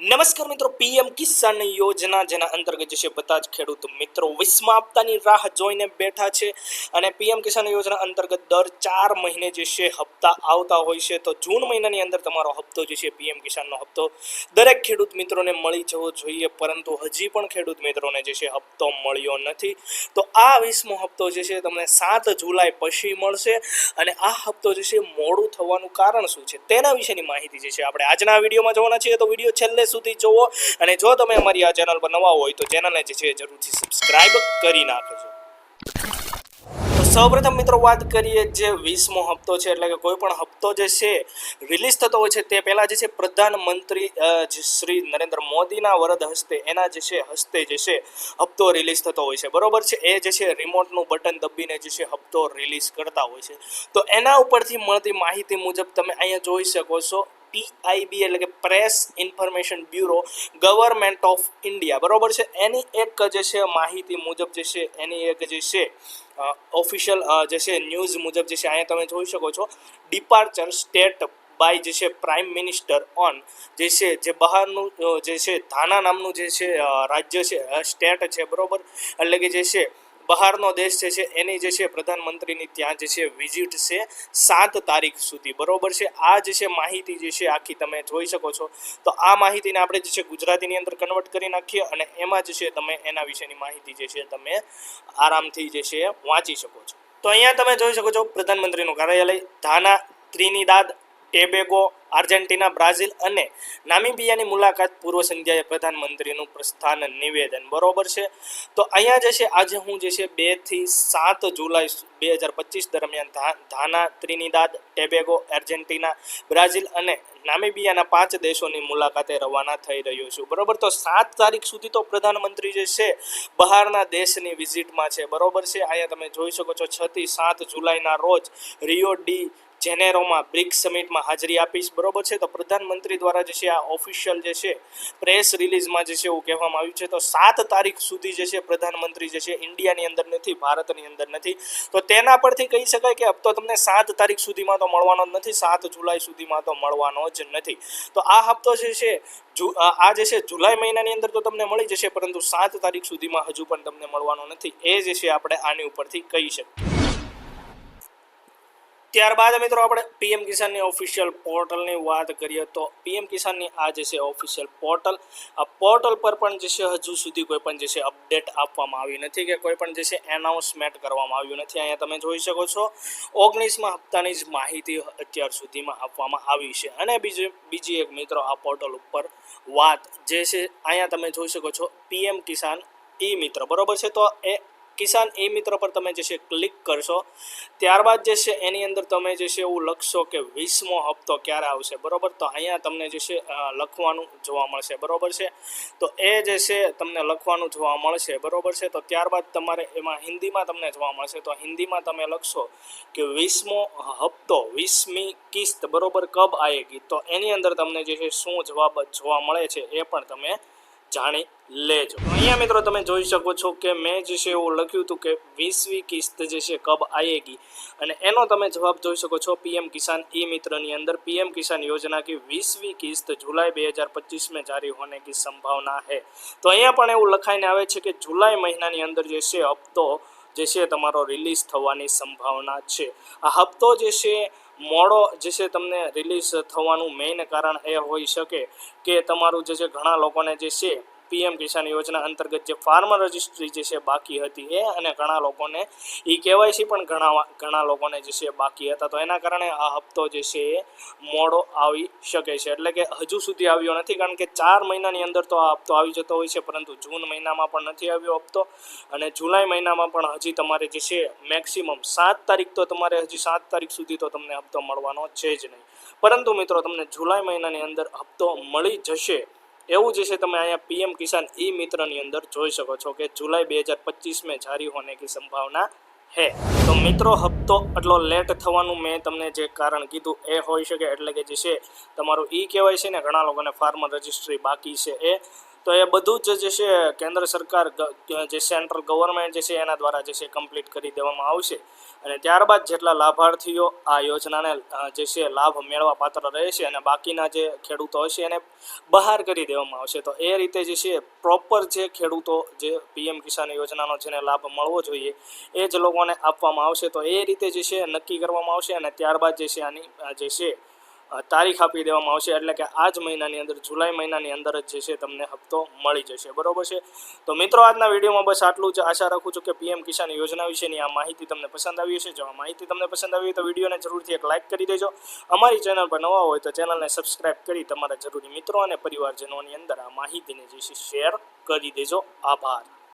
નમસ્કાર મિત્રો, પીએમ કિસાન યોજના જેના અંતર્ગત જે છે બધા જ ખેડૂત મિત્રો વીસમા હપ્તાની રાહ જોઈને બેઠા છે અને પીએમ કિસાન યોજના અંતર્ગત દર ચાર મહિને જે છે હપ્તા આવતા હોય છે તો જૂન મહિનાની અંદર તમારો હપ્તો જે છે પીએમ કિસાનનો હપ્તો દરેક ખેડૂત મિત્રોને મળી જવો જોઈએ, પરંતુ હજી પણ ખેડૂત મિત્રોને જે છે હપ્તો મળ્યો નથી. તો આ વીસમો હપ્તો જે છે તમને સાત જુલાઈ પછી મળશે અને આ હપ્તો જે છે મોડું થવાનું કારણ શું છે તેના વિશેની માહિતી જે છે આપણે આજના વિડીયોમાં જોવાના છીએ. તો વીડિયો છેલ્લે સુધી જોવો. અને જો તમે અમારી આ ચેનલ પર નવા હોય તો ચેનલને જે છે જરૂરથી સબસ્ક્રાઇબ કરી નાખજો. સૌપ્રથમ મિત્રો વાત કરીએ જે વીસમો હપ્તો છે, એટલે કે કોઈ પણ હપ્તો જે છે રિલીઝ થતો હોય છે, તે પહેલાં જે છે પ્રધાનમંત્રી શ્રી નરેન્દ્ર મોદીના વરદ હસ્તે, એના જે છે હસ્તે જે છે હપ્તો રિલીઝ થતો હોય છે. બરોબર છે? એ જે છે રિમોટનું બટન દબીને જે છે હપ્તો રિલીઝ કરતા હોય છે. તો એના ઉપરથી મળતી માહિતી મુજબ તમે અહીંયા જોઈ શકો છો પીઆઈબી એટલે કે press information bureau government of India બરોબર છે? એની એક જે છે માહિતી મુજબ જે છે, એની એક જે છે ઓફિશિયલ જે છે ન્યૂઝ મુજબ જે છે, અહીંયા તમે જોઈ શકો છો. ડિપાર્ચર સ્ટેટ બાય જે છે પ્રાઇમ મિનિસ્ટર ઓન જે છે, જે બહારનું જે છે ધાના નામનું જે છે રાજ્ય છે સ્ટેટ છે. બરોબર? એટલે કે જે છે બહારનો દેશ જે છે, એની જે છે પ્રધાનમંત્રીની ત્યાં જે છે વિઝિટ છે સાત તારીખ સુધી. બરોબર છે? આ જે છે માહિતી જે છે આખી તમે જોઈ શકો છો. તો આ માહિતીને આપણે જે છે ગુજરાતીની અંદર કન્વર્ટ કરી નાખીએ અને એમાં જે છે તમે એના વિશેની માહિતી જે છે તમે આરામથી જે છે વાંચી શકો છો. તો અહીંયા તમે જોઈ શકો છો પ્રધાનમંત્રીનું કાર્યાલય, ધાના, ત્રિનિદાદ ટેબેગો આર્જેન્ટિના, બ્રાઝિલ અને નામિબિયાની મુલાકાત પૂર્વ સંધ્યાએ પ્રધાનમંત્રીનું પ્રસ્થાન નિવેદન. બરોબર છે? તો અહીંયા જે છે, આજે હું જે છે, બેથી સાત જુલાઈ બે હજાર પચીસ દરમિયાન ધાના, ત્રિનિદાદ ટેબેગો આર્જેન્ટિના, બ્રાઝિલ અને નામિબિયાના પાંચ દેશોની મુલાકાતે રવાના થઈ રહ્યો છું. બરોબર? તો સાત તારીખ સુધી તો પ્રધાનમંત્રી જે છે, બહારના દેશની વિઝિટમાં છે. બરોબર છે? અહીંયા તમે જોઈ શકો છો છથી સાત જુલાઈના રોજ રિયો ડી જેનેરોમાં બ્રિક્સ સમિટમાં હાજરી આપીશ. બરોબર છે? તો પ્રધાનમંત્રી દ્વારા જે છે આ ઓફિશિયલ જે છે પ્રેસ રિલીઝમાં જે છે એવું કહેવામાં આવ્યું છે. તો સાત તારીખ સુધી જે છે પ્રધાનમંત્રી જે છે ઇન્ડિયાની અંદર નથી, ભારતની અંદર નથી. તો તેના પરથી કહી શકાય કે હપ્તો તમને સાત તારીખ સુધીમાં તો મળવાનો જ નથી, સાત જુલાઈ સુધીમાં તો મળવાનો જ નથી. તો આ હપ્તો જે છે આ જે છે જુલાઈ મહિનાની અંદર તો તમને મળી જશે, પરંતુ સાત તારીખ સુધીમાં હજુ પણ તમને મળવાનો નથી. એ જે છે આપણે આની ઉપરથી કહી શકીએ. ત્યારબાદ મિત્રો આપણે પીએમ કિસાનની ઓફિશિયલ પોર્ટલની વાત કરીએ તો પીએમ કિસાનની આ જે છે ઓફિશિયલ પોર્ટલ આ પોર્ટલ પર પણ જે છે હજુ સુધી કોઈ પણ જે છે અપડેટ આપવામાં આવી નથી કે કોઈ પણ જે છે એનાઉન્સમેન્ટ કરવામાં આવ્યું નથી. અહીંયા તમે જોઈ શકો છો ઓગણીસમાં હપ્તાની જ માહિતી અત્યાર સુધીમાં આપવામાં આવી છે. અને બીજી બીજી એક મિત્રો આ પોર્ટલ ઉપર વાત જે છે, અહીંયા તમે જોઈ શકો છો પીએમ કિસાન ઈ મિત્ર. બરોબર છે? તો એ કિસાન એ મિત્ર પર તમે જે છે ક્લિક કરશો. ત્યારબાદ જે છે એની અંદર તમે જે છે એવું લખશો કે વીસમો હપ્તો ક્યારે આવશે. બરોબર? તો અહીંયા તમને જે છે લખવાનું જોવા મળશે. બરોબર છે? તો એ જે છે તમને લખવાનું જોવા મળશે. બરોબર છે? તો ત્યારબાદ તમારે એમાં હિન્દીમાં તમને જોવા મળશે. તો હિન્દીમાં તમે લખશો કે વીસમો હપ્તો, વીસમી કિસ્ત. બરોબર? કબ આવેગી તો એની અંદર તમને જે છે શું જવાબ જોવા મળે છે એ પણ તમે જાણી લેજો. અહીંયા મિત્રો તમે જોઈ શકો છો કે મેં જે છે એવું લખ્યું હતું કે વીસવી કિસ્ત જે છે કબ આયેગી? અને એનો તમે જવાબ જોઈ શકો છો પીએમ કિસાન ઈ મિત્રની અંદર. પીએમ કિસાન યોજના કે વીસવી કિસ્ત જુલાઈ બે હજાર પચીસમાં જારી હોને કી સંભાવના હે તો અહીંયા પણ એવું લખાઈને આવે છે કે જુલાઈ મહિનાની અંદર જે છે હપ્તો જે છે તમારો રિલીઝ થવાની સંભાવના છે. આ હપ્તો જે છે મોડો જે છે તમને રિલીઝ થવાનું મેઇન કારણ એ હોઈ શકે કે તમારું જે છે ઘણા લોકોને જે છે પીએમ કિસાન યોજના અંતર્ગત જે ફાર્મર રજિસ્ટ્રી જે છે બાકી હતી એ અને ઘણા લોકોને એ કેવાયસી પણ ઘણા ઘણા લોકોને જે છે બાકી હતા. તો એના કારણે આ હપ્તો જે છે એ મોડો આવી શકે છે. એટલે કે હજુ સુધી આવ્યો નથી કારણ કે ચાર મહિનાની અંદર તો આ હપ્તો આવી જતો હોય છે, પરંતુ જૂન મહિનામાં પણ નથી આવ્યો હપ્તો અને જુલાઈ મહિનામાં પણ હજી તમારે જે છે મેક્સિમમ સાત તારીખ તો તમારે હજી સાત તારીખ સુધી તો તમને હપ્તો મળવાનો છે જ નહીં. પરંતુ મિત્રો, તમને જુલાઈ મહિનાની અંદર હપ્તો મળી જશે. એવું જે છે તમે અહીંયા પીએમ કિસાન ઈ મિત્રની અંદર જોઈ શકો છો કે જુલાઈ બે હજાર પચીસ મેં જારી હોવાની સંભાવના હે તો મિત્રો, હપ્તો આટલો લેટ થવાનું મેં તમને જે કારણ કીધું એ હોઈ શકે એટલે કે જે છે તમારું ઈ કહેવાય છે ને, ઘણા લોકોને ફાર્મર રજિસ્ટ્રી બાકી છે એ. તો એ બધું જ જે છે કેન્દ્ર સરકાર જે સેન્ટ્રલ ગવર્મેન્ટ જે છે એના દ્વારા જે છે કમ્પ્લીટ કરી દેવામાં આવશે. અને ત્યારબાદ જેટલા લાભાર્થીઓ આ યોજનાને જે છે, લાભ મેળવવા પાત્ર રહેશે અને બાકીના જે ખેડૂતો હશે એને બહાર કરી દેવામાં આવશે, તો એ રીતે જે છે, પ્રોપર જે ખેડૂતો, જે પીએમ કિસાન યોજનાનો જેને લાભ મળવો જોઈએ, એ જ લોકોને આપવામાં આવશે, તો એ રીતે જે છે, નક્કી કરવામાં આવશે અને ત્યારબાદ જે છે, આની જે છે તારીખ આપી દેવામાં આવશે એટલે કે આ જ મહિનાની અંદર, જુલાઈ મહિનાની અંદર જ જે છે તમને હપ્તો મળી જશે. બરોબર છે? તો મિત્રો, આજના વિડીયોમાં બસ આટલું જ. આશા રાખું છું કે પીએમ કિસાન યોજના વિશેની આ માહિતી તમને પસંદ આવી હશે. જો આ માહિતી તમને પસંદ આવી તો વિડીયોને જરૂરથી એક લાઇક કરી દેજો. અમારી ચેનલ પર નવા હોય તો ચેનલને સબસ્ક્રાઇબ કરી તમારા જરૂરી મિત્રો અને પરિવારજનોની અંદર આ માહિતીને જે છે શેર કરી દેજો. આભાર.